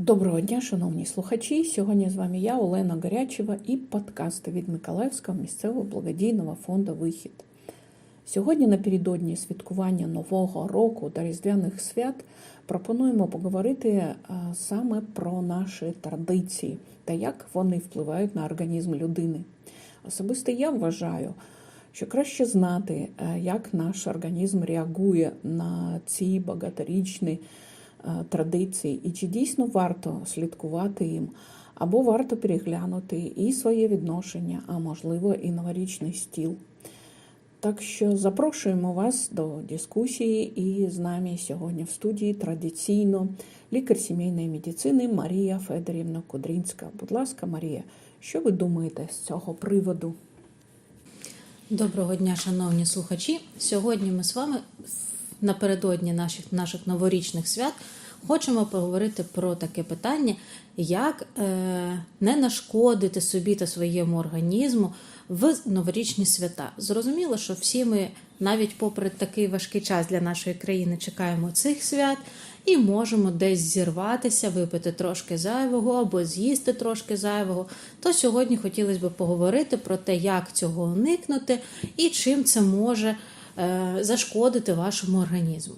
Доброго дня, шановні слухачі. Сьогодні з вами я, Олена Гарячева, і подкасти від Миколаївського місцевого благодійного фонду Вихід. Сьогодні, напередодні святкування Нового року та Різдвяних свят, пропонуємо поговорити е, саме про наші традиції та як вони впливають на організм людини. Особисто я вважаю, що краще знати, е, як наш організм реагує на ці багаторічні е, традиції, і чи дійсно варто слідкувати їм, або варто переглянути і своє відношення, а можливо, і новорічний стіл. Так що запрошуємо вас до дискусії, і з нами сьогодні в студії традиційно лікар сімейної медицини Марія Федорівна Кудрінська. Будь ласка, Марія, що ви думаєте з цього приводу? Доброго дня, шановні слухачі. Сьогодні ми з вами напередодні наших наших новорічних свят хочемо поговорити про таке питання, як е, не нашкодити собі та своєму організму в новорічні свята. Зрозуміло, що всі ми, навіть попри такий важкий час для нашої країни, чекаємо цих свят і можемо десь зірватися, випити трошки зайвого або з'їсти трошки зайвого. То сьогодні хотілося б поговорити про те, як цього уникнути і чим це може зашкодити вашому організму.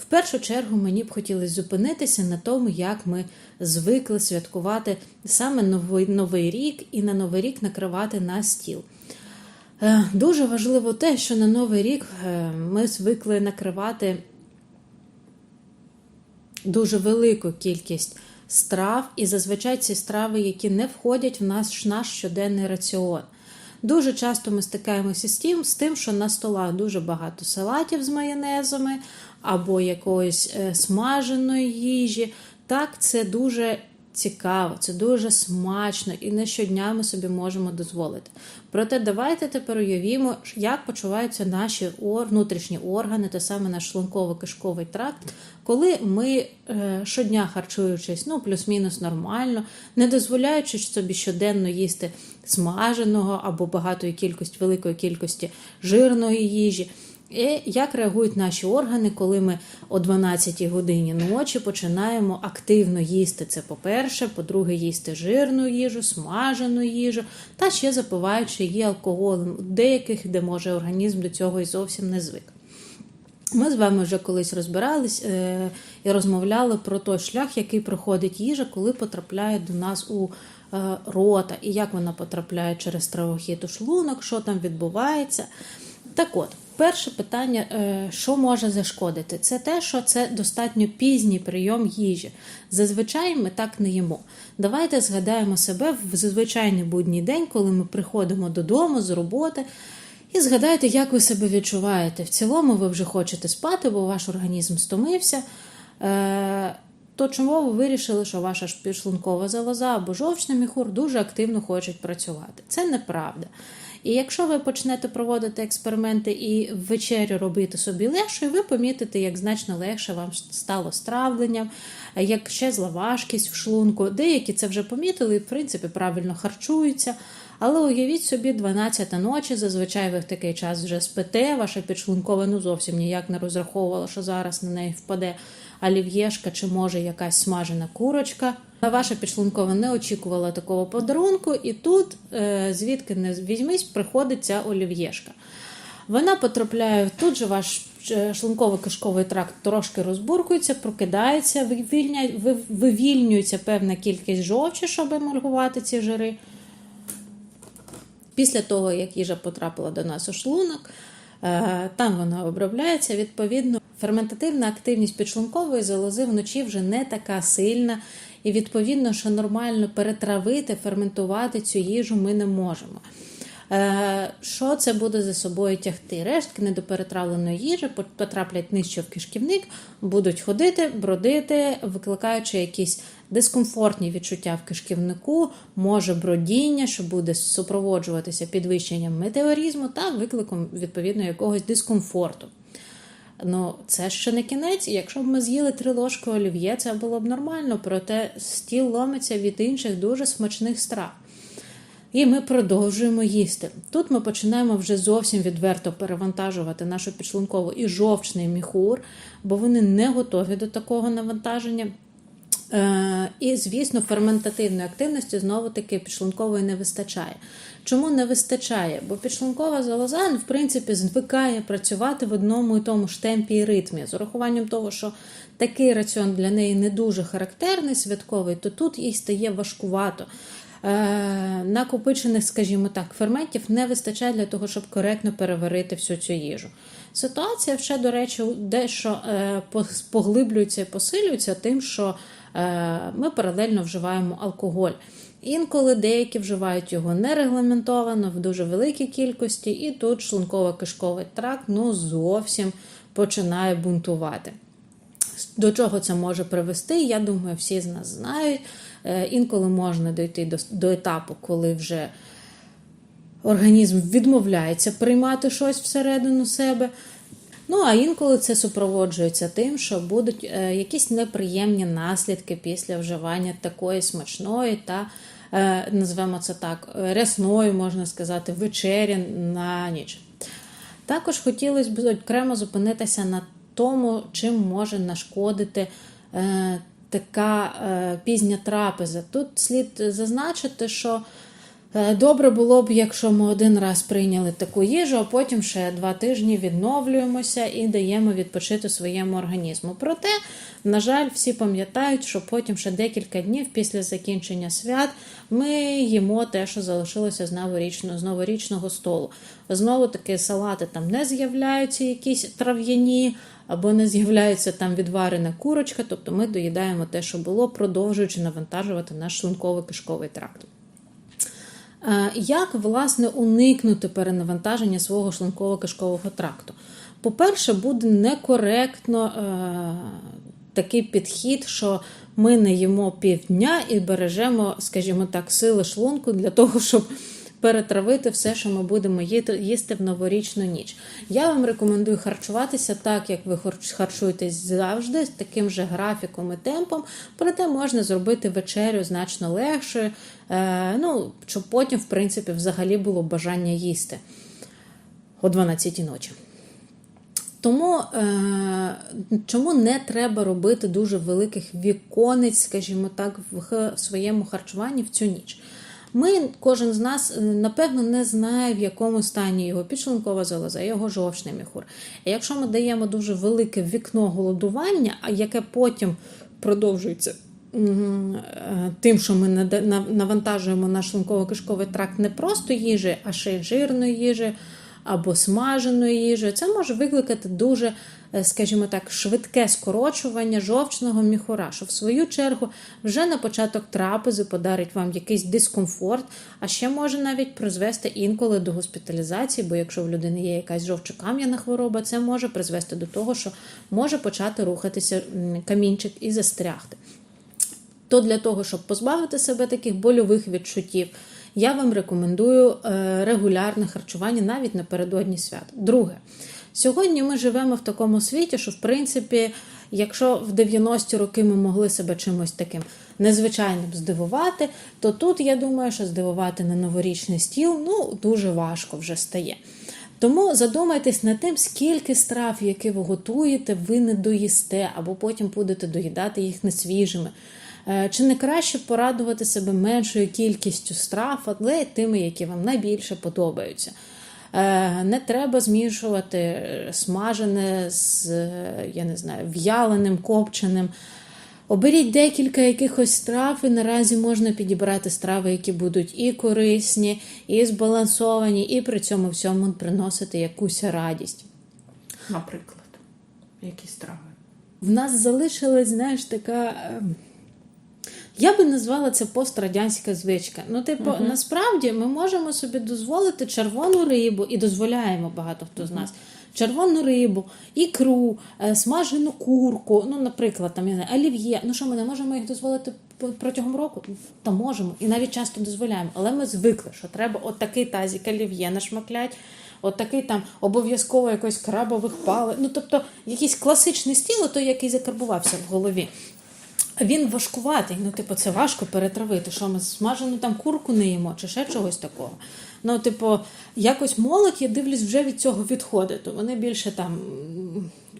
В першу чергу мені б хотілося зупинитися на тому, як ми звикли святкувати саме новий, новий рік і на новий рік накривати на стіл. Е, Дуже важливо те, що на новий рік е, ми звикли накривати дуже велику кількість страв, і зазвичай ці страви, які не входять в наш, наш щоденний раціон. Дуже часто ми стикаємося з тим, з тим, що на столах дуже багато салатів з майонезами або якоїсь е, смаженої їжі. Так, це дуже цікаво, це дуже смачно і не щодня ми собі можемо дозволити. Проте давайте тепер уявімо, як почуваються наші внутрішні органи, те саме наш шлунково-кишковий тракт, коли ми е, щодня харчуючись, ну плюс-мінус нормально, не дозволяючи собі щоденно їсти смаженого або багатої кількості, великої кількості жирної їжі. І як реагують наші органи, коли ми о 12 годині ночі починаємо активно їсти це по-перше, по-друге, їсти жирну їжу, смажену їжу, та ще запиваючи її алкоголем, деяких, де може організм до цього і зовсім не звик. Ми з вами вже колись розбирались е, і розмовляли про той шлях, який проходить їжа, коли потрапляє до нас у е, рота, і як вона потрапляє через травохід у шлунок, що там відбувається. Так от, перше питання, е, що може зашкодити, це те, що це достатньо пізній прийом їжі. Зазвичай ми так не їмо. Давайте згадаємо себе в звичайний будній день, коли ми приходимо додому з роботи. І згадайте, як ви себе відчуваєте. В цілому ви вже хочете спати, бо ваш організм стомився. Е, то чому ви вирішили, що ваша підшлункова залоза або жовчний міхур дуже активно хочуть працювати? Це неправда. І якщо ви почнете проводити експерименти і в вечерю робити собі легшою, ви помітите, як значно легше вам стало з як щезла важкість в шлунку. Деякі це вже помітили і, в принципі, правильно харчуються. Але уявіть собі, 12 ночі, зазвичай ви в такий час вже спите, ваша підшлункова ну зовсім ніяк не розраховувала, що зараз на неї впаде олів'єшка чи може якась смажена курочка. Ваша підшлункова не очікувала такого подарунку, і тут, е, звідки не візьмись, приходить ця олів'єшка. Вона потрапляє тут же ваш шлунково-кишковий тракт трошки розбуркується, прокидається, вивільнюється певна кількість жовчі, щоб емульгувати ці жири. Після того, як їжа потрапила до нас у шлунок, е, там вона обробляється. Відповідно, ферментативна активність підшлункової залози вночі вже не така сильна, і відповідно, що нормально перетравити, ферментувати цю їжу ми не можемо. Е, що це буде за собою тягти? Рештки недоперетравленої їжі потраплять нижче в кишківник, будуть ходити, бродити, викликаючи якісь дискомфортні відчуття в кишківнику, може бродіння, що буде супроводжуватися підвищенням метеоризму та викликом відповідно якогось дискомфорту. Ну, це ще не кінець. Якщо б ми з'їли три ложки олів'є, це було б нормально, проте стіл ломиться від інших дуже смачних страв. І ми продовжуємо їсти. Тут ми починаємо вже зовсім відверто перевантажувати нашу підшлункову і жовчний міхур, бо вони не готові до такого навантаження. Е, І, звісно, ферментативної активності знову таки підшлункової не вистачає. Чому не вистачає? Бо підшлункова залоза, ну, в принципі, звикає працювати в одному і тому ж темпі і ритмі. З урахуванням того, що такий раціон для неї не дуже характерний, святковий, то тут їй стає важкувато. Е, Накопичених, скажімо так, ферментів не вистачає для того, щоб коректно переварити всю цю їжу. Ситуація ще, до речі, дещо е, поглиблюється і посилюється тим, що е, ми паралельно вживаємо алкоголь. Інколи деякі вживають його нерегламентовано в дуже великій кількості, і тут шлунково-кишковий тракт ну зовсім починає бунтувати. До чого це може привести, я думаю, всі з нас знають. Е, Інколи можна дійти до, до етапу, коли вже організм відмовляється приймати щось всередину себе. Ну, а інколи це супроводжується тим, що будуть е, якісь неприємні наслідки після вживання такої смачної та, е, назвемо це так, рясної, можна сказати, вечері на ніч. Також хотілося б окремо зупинитися на тому, чим може нашкодити така е, пізня трапеза. Тут слід зазначити, що добре було б, якщо ми один раз прийняли таку їжу, а потім ще два тижні відновлюємося і даємо відпочити своєму організму. Проте, на жаль, всі пам'ятають, що потім ще декілька днів після закінчення свят ми їмо те, що залишилося з новорічного, з новорічного столу. Знову таки салати там не з'являються якісь трав'яні, або не з'являється там відварена курочка, тобто ми доїдаємо те, що було, продовжуючи навантажувати наш шлунково-кишковий тракт. Е, Як власне уникнути перенавантаження свого шлунково-кишкового тракту? По-перше, буде некоректно е, такий підхід, що ми не їмо півдня і бережемо, скажімо так, сили шлунку для того, щоб перетравити все, що ми будемо їсти в новорічну ніч. Я вам рекомендую харчуватися так, як ви харчуєтесь завжди, з таким же графіком і темпом. Проте можна зробити вечерю значно легшою, е, ну, щоб потім, в принципі, взагалі було бажання їсти о 12 ночі. Тому е, чому не треба робити дуже великих віконець, скажімо так, в своєму харчуванні в цю ніч? Ми, кожен з нас, е, напевно, не знає, в якому стані його підшлункова залоза, його жовчний міхур. І якщо ми даємо дуже велике вікно голодування, яке потім продовжується е, тим, що ми навантажуємо наш шлунково-кишковий тракт не просто їжі, а ще й жирної їжі або смаженої їжі, це може викликати дуже, скажімо так, швидке скорочування жовчного міхура, що в свою чергу вже на початок трапези подарить вам якийсь дискомфорт, а ще може навіть призвести інколи до госпіталізації, бо якщо в людини є якась жовчокам'яна хвороба, це може призвести до того, що може почати рухатися камінчик і застрягти. То для того, щоб позбавити себе таких больових відчуттів, я вам рекомендую е, регулярне харчування навіть напередодні свят. Друге, сьогодні ми живемо в такому світі, що в принципі, якщо в 90-ті роки ми могли себе чимось таким незвичайним здивувати, то тут я думаю, що здивувати на новорічний стіл ну дуже важко вже стає. Тому задумайтесь над тим, скільки страв, які ви готуєте, ви не доїсте, або потім будете доїдати їх несвіжими. Е, Чи не краще порадувати себе меншою кількістю страв, але тими, які вам найбільше подобаються? Е, Не треба змішувати е, смажене з е, я не знаю, в'яленим, копченим. Оберіть декілька якихось страв, і наразі можна підібрати страви, які будуть і корисні, і збалансовані, і при цьому всьому приносити якусь радість. Наприклад, які страви? В нас залишилась, знаєш, така. Я би назвала це пострадянська звичка. Ну, типу, насправді ми можемо собі дозволити червону рибу, і дозволяємо багато хто з нас. Червону рибу, ікру, е, смажену курку, ну, наприклад, там я не олів'є. Ну що, ми не можемо їх дозволити протягом року? Та можемо, і навіть часто дозволяємо. Але ми звикли, що треба от такий тазик олів'є нашмаклять, от такий там обов'язково якось крабових палив. Ну, тобто, якийсь класичний стіл, той, який закарбувався в голові. Він важкуватий, ну, типу, це важко перетравити. Що ми смажену там курку не їмо, чи ще чогось такого. Ну, типу, якось молодь, я дивлюсь, вже від цього відходить. Вони більше там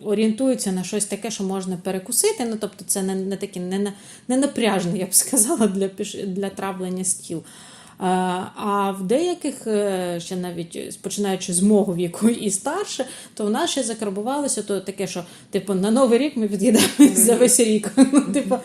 орієнтуються на щось таке, що можна перекусити. Ну, тобто, це не, не таке не, не напряжне, я б сказала, для, для травлення стіл. А, А в деяких, е, ще навіть починаючи з мого віку і старше, то в нас ще закарбувалося то таке, що типу на новий рік ми від'їдаємо за весь рік. Ну, типу,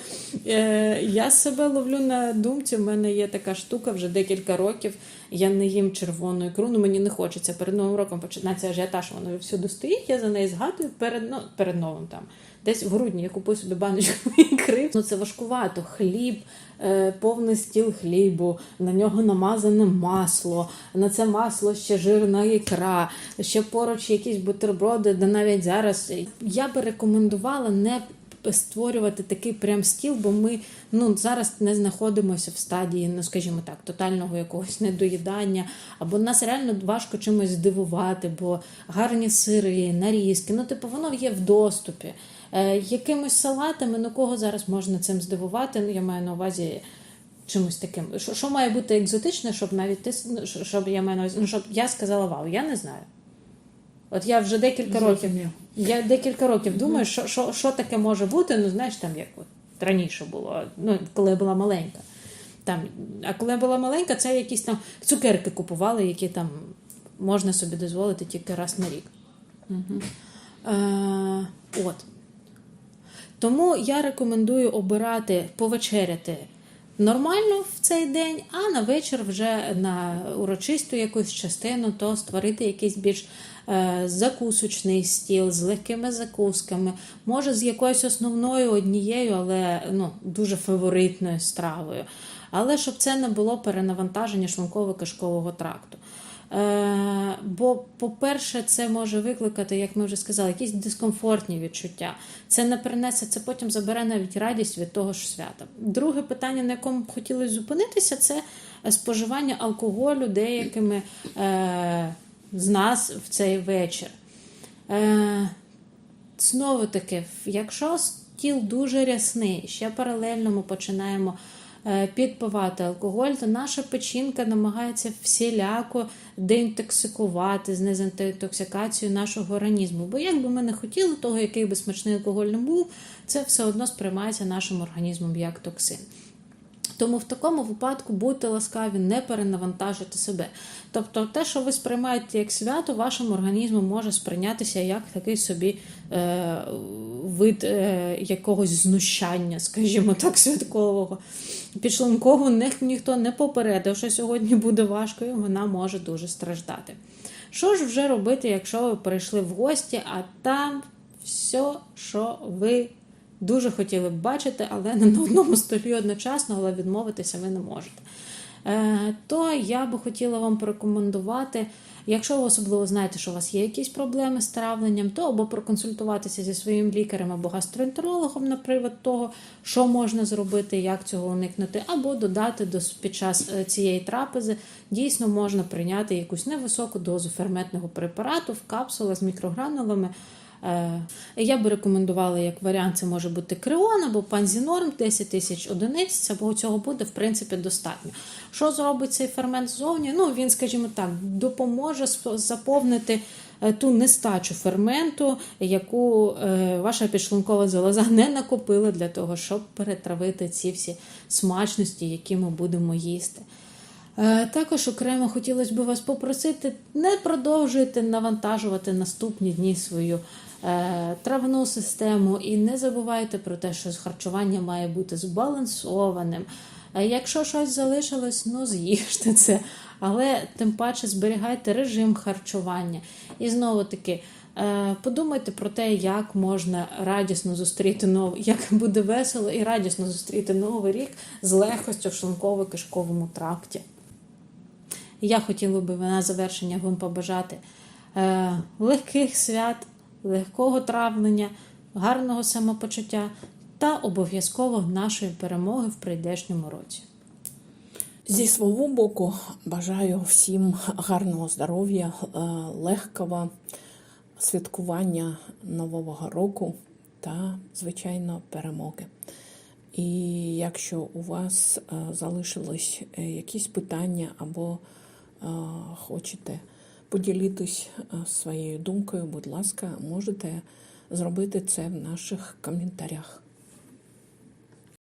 е, я себе ловлю на думці. в мене є така штука вже декілька років. Я не їм червону ікру, ну мені не хочеться. Перед новим роком починається ажіотаж, воно всюди стоїть. Я за неї згадую перед, ну, перед новим там. Десь в грудні я купую собі баночку ікри. Ну це важкувато. Хліб, е, повний стіл хлібу, на нього намазане масло, на це масло ще жирна ікра, ще поруч якісь бутерброди, де навіть зараз я би рекомендувала не створювати такий прям стіл, бо ми ну зараз не знаходимося в стадії, ну скажімо так, тотального якогось недоїдання, або нас реально важко чимось здивувати, бо гарні сири, нарізки, ну типу воно є в доступі. Е, якимось салатами, ну кого зараз можна цим здивувати? Ну я маю на увазі. Чимось таким, що, що має бути екзотичне, щоб навіть ти ну, щоб я маю на увазі, ну, щоб я сказала вау, я не знаю. От я вже декілька років я декілька років думаю, що, що, що таке може бути. Ну, знаєш, там як от раніше було, ну, коли я була маленька. Там, а коли я була маленька, це якісь там цукерки купували, які там можна собі дозволити тільки раз на рік. Е, от. Тому я рекомендую обирати повечеряти нормально в цей день, а на вечір вже на урочисту якусь частину, то створити якийсь більш е, закусочний стіл з легкими закусками, може з якоюсь основною однією, але ну, дуже фаворитною стравою. Але щоб це не було перенавантаження шлунково-кишкового тракту. Е, бо, по-перше, це може викликати, як ми вже сказали, якісь дискомфортні відчуття. Це не принесе, це потім забере навіть радість від того ж свята. Друге питання, на якому б хотілося зупинитися, це споживання алкоголю деякими е, з нас в цей вечір. Е, Знову таки, якщо стіл дуже рясний, ще паралельно ми починаємо підпивати алкоголь, то наша печінка намагається всіляко деінтоксикувати, знизити інтоксикацію нашого організму. Бо як би ми не хотіли того, який би смачний алкоголь не був, це все одно сприймається нашим організмом як токсин. Тому в такому випадку будьте ласкаві, не перенавантажуйте себе. Тобто, те, що ви сприймаєте як свято, вашим організмом може сприйнятися як такий собі е, вид е, якогось знущання, скажімо так, святкового. Підшлункову ні, ніхто не попередив, що сьогодні буде важко, і вона може дуже страждати. Що ж вже робити, якщо ви прийшли в гості, а там все, що ви дуже хотіли б бачити, але не на одному столі одночасно, але відмовитися ви не можете. Е, То я би хотіла вам порекомендувати, якщо ви особливо знаєте, що у вас є якісь проблеми з травленням, то або проконсультуватися зі своїм лікарем або гастроентерологом на привід того, що можна зробити, як цього уникнути, або додати до під час е, цієї трапези дійсно можна прийняти якусь невисоку дозу ферментного препарату в капсулах з мікрогранулами. Е, Я би рекомендувала як варіант, це може бути креон або панзінорм 10 тисяч одиниць, або цього буде в принципі достатньо. Що зробить цей фермент ззовні? Ну він, скажімо так, допоможе заповнити е, ту нестачу ферменту, яку е, ваша підшлункова залоза не накопила для того, щоб перетравити ці всі смачності, які ми будемо їсти. Також окремо хотілося б вас попросити, не продовжуйте навантажувати наступні дні свою травну систему і не забувайте про те, що харчування має бути збалансованим. Е, Якщо щось залишилось, ну з'їжте це. Але тим паче зберігайте режим харчування. І знову таки. е, Подумайте про те, як можна радісно зустріти новий, як буде весело і радісно зустріти новий рік з легкостю в шлунково-кишковому тракті. Я хотіла би на завершення вам побажати е, легких свят, легкого травлення, гарного самопочуття та обов'язково нашої перемоги в прийдешньому році. Зі свого боку бажаю всім гарного здоров'я, е, легкого святкування Нового року та, звичайно, перемоги. І якщо у вас е, залишились е, якісь питання або хочете поділитись е, своєю думкою, будь ласка, можете зробити це в наших коментарях.